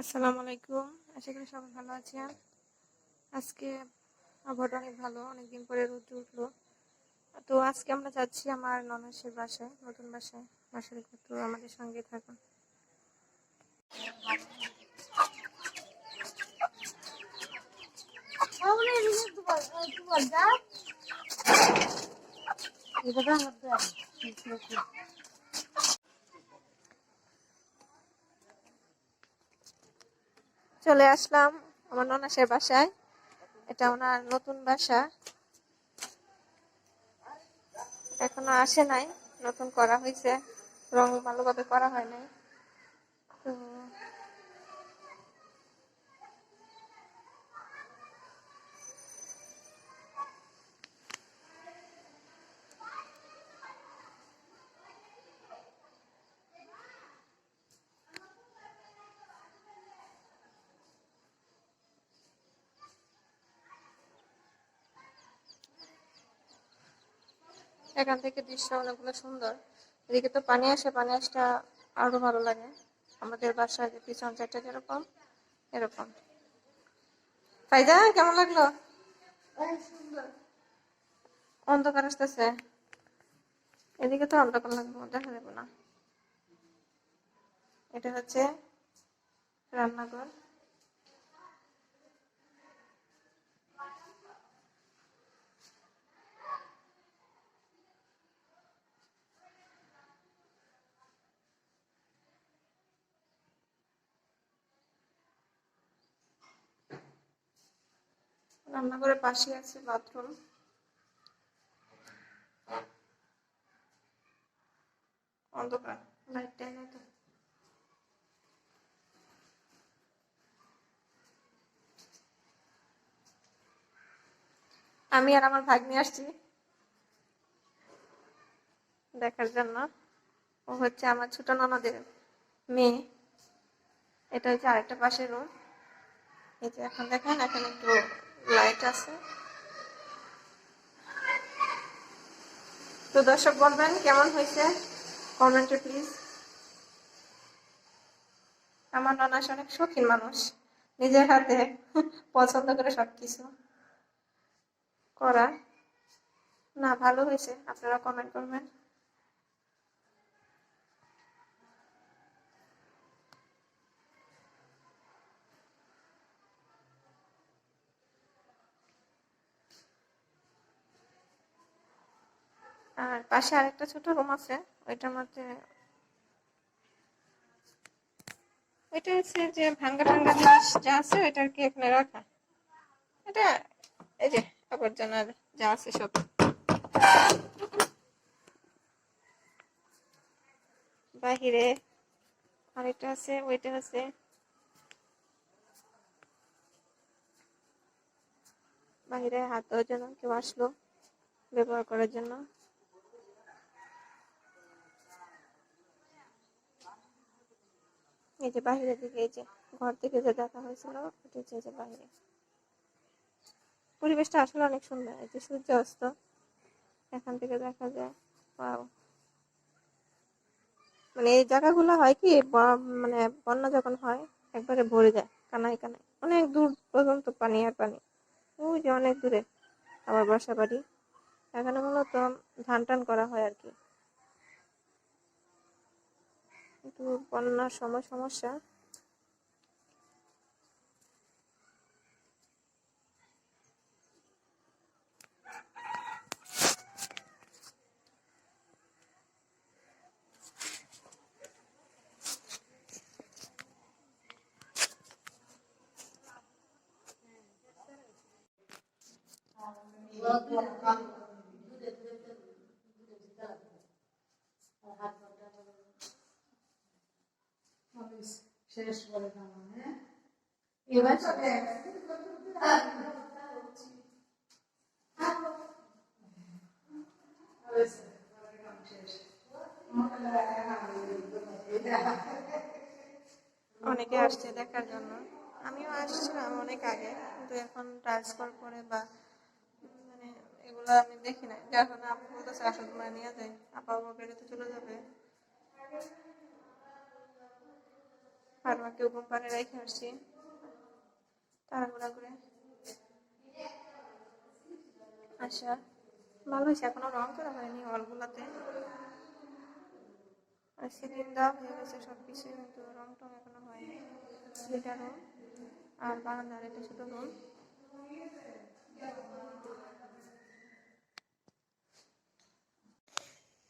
আসসালামু আলাইকুম। আশা করি সবাই ভালো আছেন। আজকে আবহাওয়াটা অনেক ভালো, অনেকদিন পরে রোদ উঠল। তো আজকে আমরা যাচ্ছি আমার ননসের বাসায়, নতুন বাসায়। বাসায় তো আমাদের সঙ্গে থাকুন। চলে আসলাম আমার ননাসের বাসায়। এটা ওনার নতুন বাসা। এখনও আসে নাই, নতুন করা হয়েছে। রং ভালোভাবে করা হয় নাই। তো এখান থেকে দৃশ্য অনেকগুলো সুন্দর। এদিকে তো পানি আসে পানি আসটা আরও ভালো লাগে। আমাদের বাসায় যে পিছন সাইডটা যেরকম এরকম। ফাইদা কেমন লাগল? অন্ধকার আসতেছে। এদিকে তো অন্ধকার লাগবে দেখা যাবে না। এটা হচ্ছে রান্নাঘর। রান্নাঘরের পাশে আছে বাথরুম। অন্ধকার আমি আর আমার ভাগ্নি আসছি। দেখার জন্য। ও হচ্ছে আমার ছোট ননদের মেয়ে। এটা হচ্ছে আরেকটা পাশের রুম এই যে এখন দেখেন, এখন একটু লাইট আছে। তো দর্শক বলবেন, কেমন হয়েছে? কমেন্টে প্লিজ আমার ননাস অনেক শৌখিন মানুষ। নিজের হাতে পছন্দ করে সবকিছু করা। না, ভালো হয়েছে। আপনারা কমেন্ট করবেন। আর পাশে আরেকটা ছোট রুম আছে, ওইটার মধ্যে ওইটা হচ্ছে যে ভাঙ্গা ভাঙ্গা জিনিস যা আছে ওইটা আর কি এখানে রাখা। এটা এই যে আবর্জনার যা আছে সব। বাহিরে আরেকটা আছে, ওইটা আছে। বাহিরে হাত ধোয়ার জন্য কেউ আসলো ব্যবহার করার জন্য। এই যে বাহিরের দিকে এই যে ঘর থেকে যে দেখা হয়েছিল, ওটা হচ্ছে যে বাহিরে পরিবেশটা আসলে অনেক সুন্দর, এই যে সূর্য অস্ত এখান থেকে দেখা যায়। মানে এই জায়গাগুলো হয় কি মানে বন্যা যখন হয়, একবারে ভরে যায়, কানায় কানায়। অনেক দূর পর্যন্ত পানি আর পানি। ওই যে অনেক দূরে, আমার বাসা বাড়ি। এখানে মূলত ধান টান করা হয় আর কি। কিন্তু বন্যার সময় সমস্যা। শেষ হ্যাঁ? অনেকে আসছে দেখার জন্য। আমিও আসছিলাম অনেক আগে, কিন্তু এখন ট্রান্সফার করে বা মানে এগুলো আমি দেখি না কারণে আপু বলতেছে আসল নিয়ে যায় আপা বাবা বেরোতে চলে যাবে। ফার্মাকেও ঘুম পাড়ে রেখে আসছি। তাড়াহুড়া করে। আচ্ছা ভালো হয়েছে, এখনও রং করা হয়নি অলগুলাতে আর দেওয়া হয়ে গেছে সব কিছু কিন্তু রং টং এখনও হয়নি। দুইটা রুম, আর বারান্দার একটা ছোট রুম।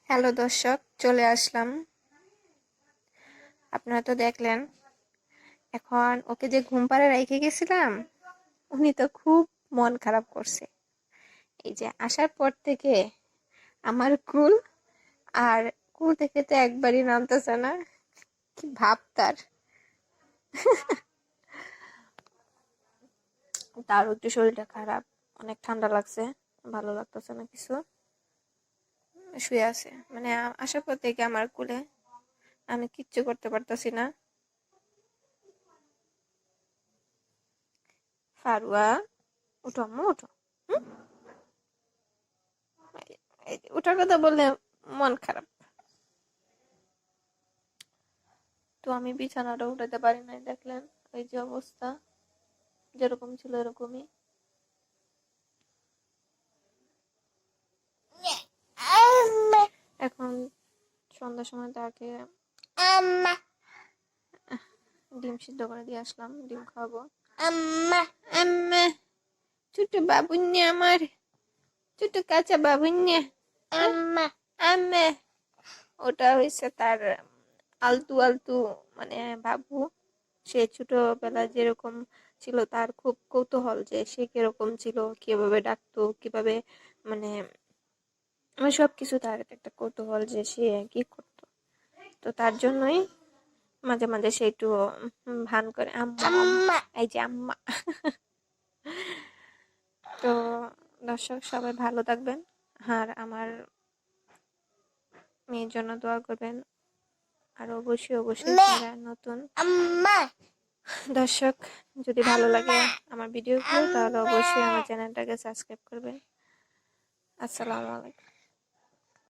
হ্যালো দর্শক, চলে আসলাম। আপনারা তো দেখলেন। এখন ওকে যে ঘুম পাড়ে রেখে গেছিলাম, উনি তো খুব মন খারাপ করছে। এই যে আসার পর থেকে আমার কুল, আর কুল থেকে তো একবারই নামতেছে না। কি ভাব তার। তার একটু শরীরটা খারাপ, অনেক ঠান্ডা লাগছে, ভালো লাগতেছে না কিছু। শুয়ে আছে। মানে আসার পর থেকে আমার কুলে আমি কিচ্ছু করতে পারতাছি না। ফারুয়া উঠো আম্মু উঠো ওঠার কথা বললে মন খারাপ। তো আমি বিছানাটা উঠাতে পারি নাই, দেখলেন? ওই যে অবস্থা, যেরকম ছিল এরকমই। এখন সন্ধ্যার সময় তাকে ডিম সিদ্ধ করে দিয়ে আসলাম ডিম খাওয়াবো। আম্মা ছোট বাবুন্যা আমার ছোট কাঁচা বাবুন্যা আম্মা আম্মা ওটা হয়েছে তার আলতু আলতু মানে বাবু। সে ছোটবেলা যেরকম ছিল তার খুব কৌতূহল যে সে কীরকম ছিল কীভাবে ডাকতো কীভাবে মানে মানে সবকিছু তার একটা কৌতূহল যে সে কি করতো। তো তার জন্যই মাঝে মাঝে সে একটু ভান করে। আম্মা এই যে আম্মা। তো দর্শক সবাই ভালো থাকবেন আর আমার মেয়ের জন্য দোয়া করবেন। আর অবশ্যই অবশ্যই যারা নতুন দর্শক যদি ভালো লাগে আমার ভিডিওগুলো তাহলে অবশ্যই আমার চ্যানেলটাকে সাবস্ক্রাইব করবেন। আসসালামু আলাইকুম।